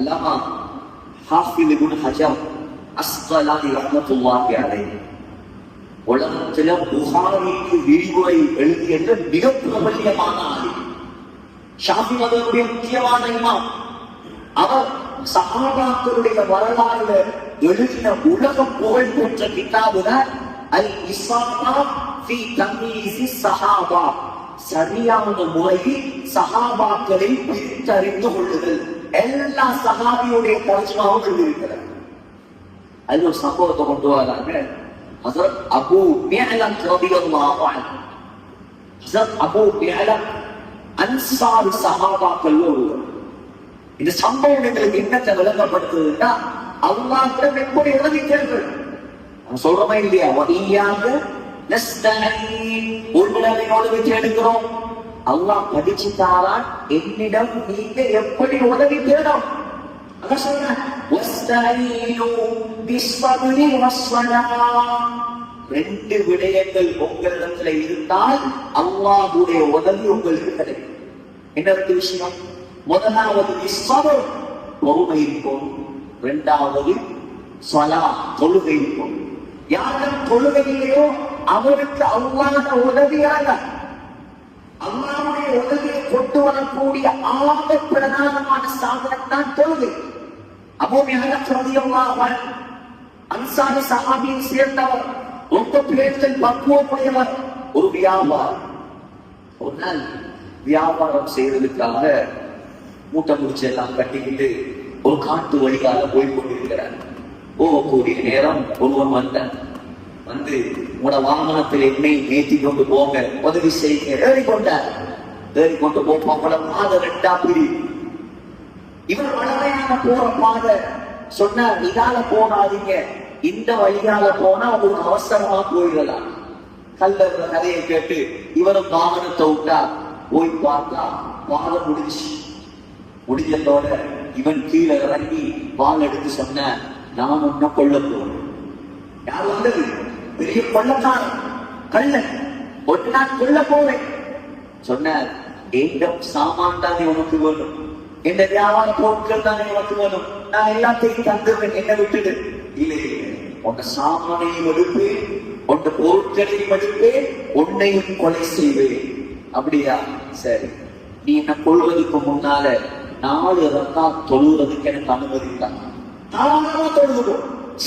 அல்லாமா ஹாஃபில் இப்னு ஹஜர் அஸ்கலானி ரஹ்மத்துல்லாஹி அலைஹி உலகத்துல புகாரிக்கு விரிவுரை எழுதிய மிக பிரபல்யமான ஆளு ஷாஃபி மதனுடைய முக்கியமான இமாம். அவர் சஹாபாக்களுடைய வரலாறுல எழுதின உலக புகழ் பெற்ற கிதாபுல அல் இஸ்லாமா ஃபி தமீசி சஹாபா. சரியான முறையில் சஹாபாக்களை பிரித்தறிந்து கொள்ளுதல். எல்லா சகாபியுடைய தர்ஜமாவும் எழுதியிருக்கிறார் அது ஒரு சம்பவத்தை கொண்டு வராங்க ஹசரத் அபு மேலம் ரலியல்லாஹு ஹசரத் அபு மேலம் அன்சார் சஹாபாக்கள் ஒருவர் இந்த சம்பவம் எங்களுக்கு என்னத்தை விளங்கப்படுத்துதுன்னா அல்லாஹிடம் எப்படி எழுதிட்டீர்கள் நம்ம சொல்றோமா இல்லையா வகையாக உள்நிலையோடு வச்சு எடுக்கிறோம் அல்லாஹ் படிச்சு என்னிடம் நீங்க எப்படி உதவி தேடும் ரெண்டு விடயங்கள் உங்களிடத்துல இருந்தால் அல்லாஹுடைய உதவி உங்களுக்கு கிடைக்கும் என்ன ரெண்டு விஷயம்? முதலாவது இஸ்ஸபர் பொறுமை இருக்கும் இரண்டாவது சொலா தொழுகை இருக்கும் யாரும் தொழுகை இல்லையோ அவருக்கு அல்லாத உதவியாக அல்லாவுடைய உலகை கொண்டு வரக்கூடிய ஆக பிரதானமான சாதனம் தான் தொழுகை. அபோமியாக அன்சாரி சஹாபியை சேர்ந்தவர் ரொம்ப பேர்கள் பக்குவமுடையவர் ஒரு வியாபாரம் ஒரு நாள் வியாபாரம் செய்வதற்காக மூட்டை முடிச்சு எல்லாம் கட்டிக்கிட்டு ஒரு காட்டு வழியாக போய் கொண்டிருக்கிறார். போகக்கூடிய நேரம் ஒருவன் வந்தான். வந்து உங்களோட வாகனத்தில் என்னை ஏற்றி கொண்டு போங்க. உதவி செய்யுங்க. ஏறி கொண்டார் ஏறி கொண்டு போப்போம் உங்களோட பாதை ரெண்டா பிரி. இவர் வளமையான போற பாதை. சொன்னார் இதால போகாதீங்க. இந்த வழியால போனா உங்களுக்கு அவசரமா போயிடலாம். கல்லற கதையை கேட்டு இவரும் வாகனத்தை விட்டா போய் பார்த்தா பாதை முடிஞ்சு முடிஞ்சதோட இவன் கீழே இறங்கி வால் எடுத்து சொன்ன நான் உன்னை கொள்ள போறேன். யார் வந்தது? பெரிய கொள்ளக்காரன் கள்ளன். ஒன்று நான் கொள்ள போவேன் சொன்னார் எங்க சாமான் தானே உனக்கு வேணும். இந்த வியாபார பொருட்கள் தானே உனக்கு வேணும். நான் எல்லாத்தையும் தந்துடுவேன் என்ன விட்டுடு. இல்லை இல்லை. உன்னை சாமானையும் எடுப்பேன் உன்னை பொருட்களையும் எடுப்பேன் உன்னையும் கொலை செய்வேன். அப்படியா? சரி. நீ என்ன கொள்வதற்கு முன்னால நாலு ரத்தா தொழுவதற்கு எனக்கு அனுமதித்தான் தாராளமா தொழுதுக்கோ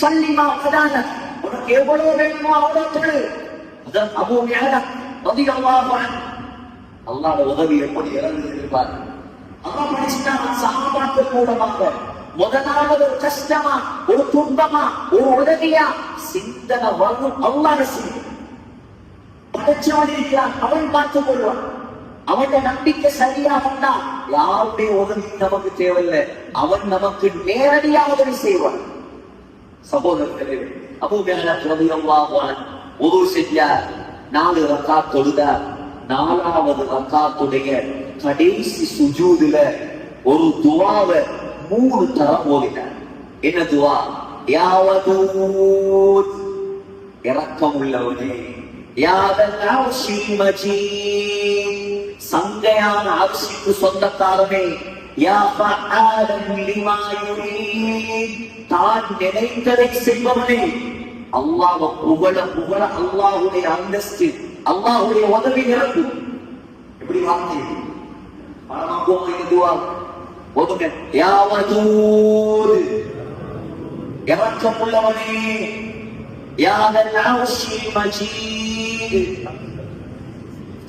சல்லிமா அதான உனக்கு எவ்வளவு வேணுமோ அவ்வளவு தொழு அதான் அபு யாரா பதி அல்லாஹ் அல்லாஹ்வோட உதவி எப்படி இறந்து இருப்பார் அல்லாஹ் படிச்சுட்டான் சஹாபாக்கள் மூலமாக முதலாவது ஒரு கஷ்டமா ஒரு துன்பமா ஒரு உதவியா சிந்தனை வரும் அல்லாஹ் சிந்தனை படைச்சவன் இருக்கிறான் அவன் பார்த்துக் கொள்வான் அவன் நம்பிக்கை சரியா வந்தா யாருடைய உதவி நமக்கு தேவையில்லை அவன் நமக்கு நேரடியாக உதவி செய்வான் சகோதரர்களே அபூபேரவான் உது செஞ்சார் நாலு ரக்கா தொழுதார் நாலாவது ரக்காத்துடைய கடைசி சுஜூதுல ஒரு துவாவை மூணு தரம் ஓதினார். என்ன துவா? யாவதூத் இறக்கம் உள்ளவனே யாதன் ஸ்ரீமஜி சங்கையான அரிசிக்கு சொந்தக்காரமே யா தான் நினைத்ததை செய்பவனே அல்லாஹ் புகழ புகழ அல்லாஹ்வுடைய அந்தஸ்து அல்லாஹ்வுடைய உதவி நிரப்பு எப்படி வார்த்தை பரமாக்குவோம் இந்த துவா ஓதுங்க யா வதூத் இறக்கமுள்ளவனே யாதன் அர்ஷில் மஜீத்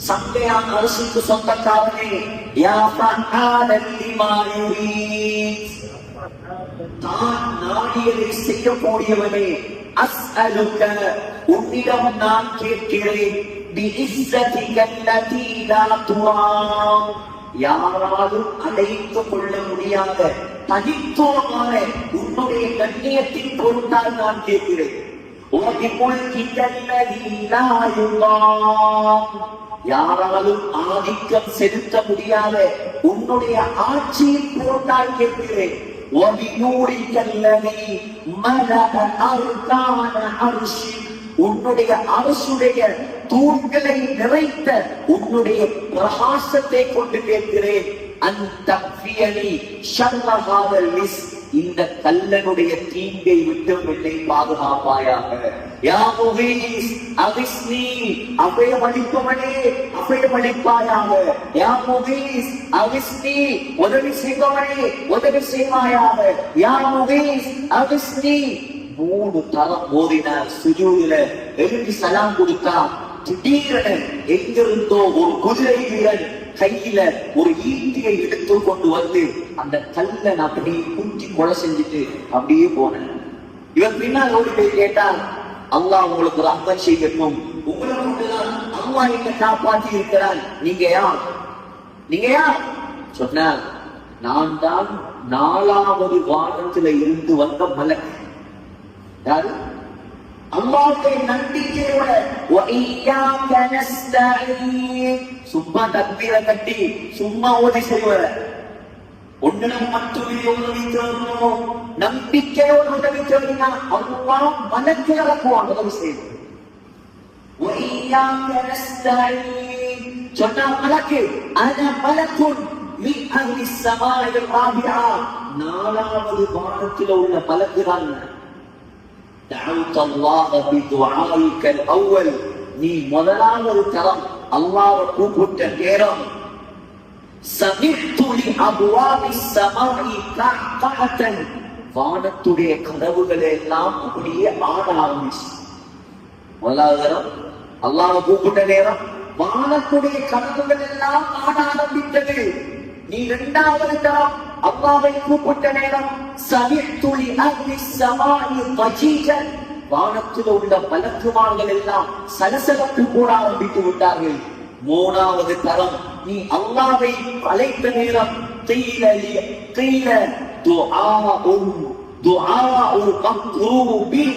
சங்கையான அரசுக்கு சொந்தக்காரனே யா ஃபஅாலன் லிமா யுரீத் தான் நாடியதை செய்யக்கூடியவனே அஸ்அலுக உன்னிடம் நான் கேட்கிறேன் யாராலும் அடைத்து கொள்ள முடியாத தனித்துவமான உன்னுடைய கண்ணியத்தின் பொருட்டால் நான் கேட்கிறேன். யாராலும் ஆதிக்கம் செலுத்த முடியாத உன்னுடைய ஆட்சியின் பொருட்டால் கேட்கிறேன். وَبِنُورِكَ الَّذِي مَلَأَ أَرْكَانَ عَرْشِكَ உன்னுடைய அரசுடைய தூண்களை நிறைத்த உன்னுடைய பிரகாசத்தை கொண்டு கேட்கிறேன் அந்த ஃபியனி ஷர்ரஹாதல் லிஸ் இந்த கல்லனுடைய தீங்கை விட்டு என்னை பாதுகாப்பாயாக யா முகீஸ் அவிஸ்னி அபயமளிப்பவனே அபயமளிப்பாயாக யா முகீஸ் அவிஸ்னி உதவி செய்பவனே உதவி செய்வாயாக. யா முகீஸ் அவிஸ்னி மூணு தரம் ஓதினார் சுஜூதுல எழுதி சலாம் கொடுத்தா திடீரென எங்கிருந்தோ ஒரு குதிரை வீரன் கையில ஒரு ஈட்டியை எடுத்து கொண்டு வந்து அந்த கல்லன் அப்படியே குத்தி கொலை செஞ்சுட்டு அப்படியே போனேன். இவன் பின்னால் ஓடி போய் கேட்டால் அல்லாஹ் உங்களுக்கு ரஹ்மத் செய்யணும் உங்களை அல்லாஹ் என்னை காப்பாற்றி இருக்கிறான் நீங்க யா நீங்க யார்? சொன்னார் நான் தான் நாலாவது வாரத்துல இருந்து வந்த மலை யாரு? அல்லாவுக்கு நம்பிக்கையோட சும்மா தப்பீர கட்டி சும்மா ஓதி செய்வர ஒன்றிடம் மட்டுமே உதவி தேடணும் நம்பிக்கையோடு உதவி தேடினா அல்லாஹ் மனத்தில் இறக்குவான் உதவி செய்வது وإياك نستعين சொன்ன மலக்கு அன மலக்குன் மின் அஹ்லி ஸமாஇ ராபிஆ நாலாவது வானத்தில் உள்ள மலக்கு தான் دعوت الله بدعائك الأول நீ முதலாவது தரம் அல்லாஹ்வை கூப்பிட்ட நேரம் சமித்து லி அபுவாபி ஸமாஇ கஹ்கஹத்தன் வானத்துடைய கதவுகள் எல்லாம் அப்படியே ஆட ஆரம்பிச்சு முதலாவது தரம் அல்லாஹ்வை கூப்பிட்ட நேரம் வானத்துடைய கதவுகள் எல்லாம் ஆட ஆரம்பித்தது. நீ இரண்டாவது தரம் அல்லாவை கூப்பிட்ட நேரம் சவித்துளி அக்னி சமானி வஜீஜன் வானத்தில் உள்ள பலக்குமார்கள் எல்லாம் சலசலப்பு கூட ஆரம்பித்து விட்டார்கள். மூணாவது தரம் நீ அல்லாவை அழைத்த நேரம் தீல தீல துஆ ஒரு மக்ரூபின்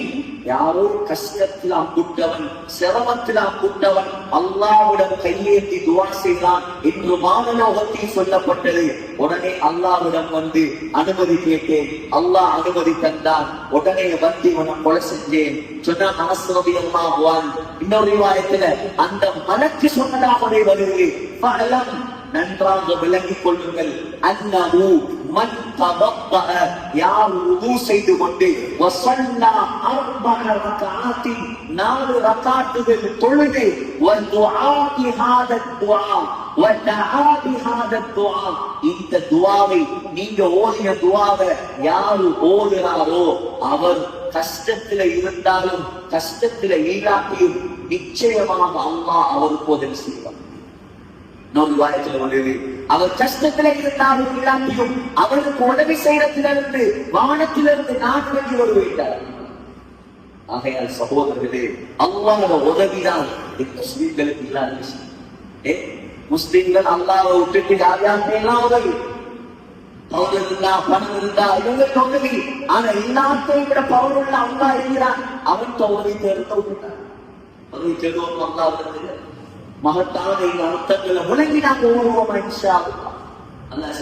யாரோ கஷ்டத்தில் அம்புட்டவன் சிரமத்தில் அம்புட்டவன் அல்லாவுடன் கையேந்தி துவா செய்தான் என்று வானலோகத்தில் சொல்லப்பட்டது. உடனே அல்லாவிடம் வந்து அனுமதி கேட்டேன். அல்லாஹ் அனுமதி தந்தான். உடனே வந்து இவனை கொலை செஞ்சேன். சொன்னா மனசுரவி அல்லாஹுவான் இன்னொரு விவாயத்துல அந்த மனக்கு சொன்னதாகவே வருது. பலம் நன்றாக விளங்கிக் கொள்ளுங்கள். அன்னஹு மன் தவப்பஅ யார் உது செய்து கொண்டு வசல்லா அர்பஅ ரக்ஆத்தி நாலு ரக்காத்துகள் தொழுது வதுஆ பிஹாத துஆ வதஆ பிஹாத துஆ. இந்த துவாவை நீங்க ஓதிய துஆவை யாரு ஓதுறாரோ அவர் கஷ்டத்துல இருந்தாலும் கஷ்டத்துல இல்லாட்டியும் நிச்சயமாக அம்மா அவருக்கு உதவி செய்வார். இன்னொரு வாரத்தில் உள்ளது. அவர் கஷ்டத்துல இருந்தாலும் இல்லாட்டியும் அவருக்கு உதவி செய்யறதிலிருந்து வானத்திலிருந்து நான் வேண்டி வருவிட்டார் ஆகையால் சகோதரர்களே அல்லாஹ் உதவிதான் இந்த முஸ்லீம்களுக்கு இல்லாத விஷயம். ஏ முஸ்லீம்கள் அல்லாஹ்வை விட்டுட்டு யார் யாருக்கெல்லாம் உதவி? பவுல் இருந்தா பணம் இருந்தா இவங்களுக்கு உதவி. ஆனா எல்லாத்தையும் விட பவுல் உள்ள அல்லா இருக்கிறான் அவன் உதவி தேர்ந்த விட்டுட்டான். உதவி தேடுவோம் அல்லா வந்து மகத்தான இந்த அர்த்தங்களை விளங்கி நாங்கள் ஓடுவோம் இன்ஷா அல்லாஹ். அல்லாஹ்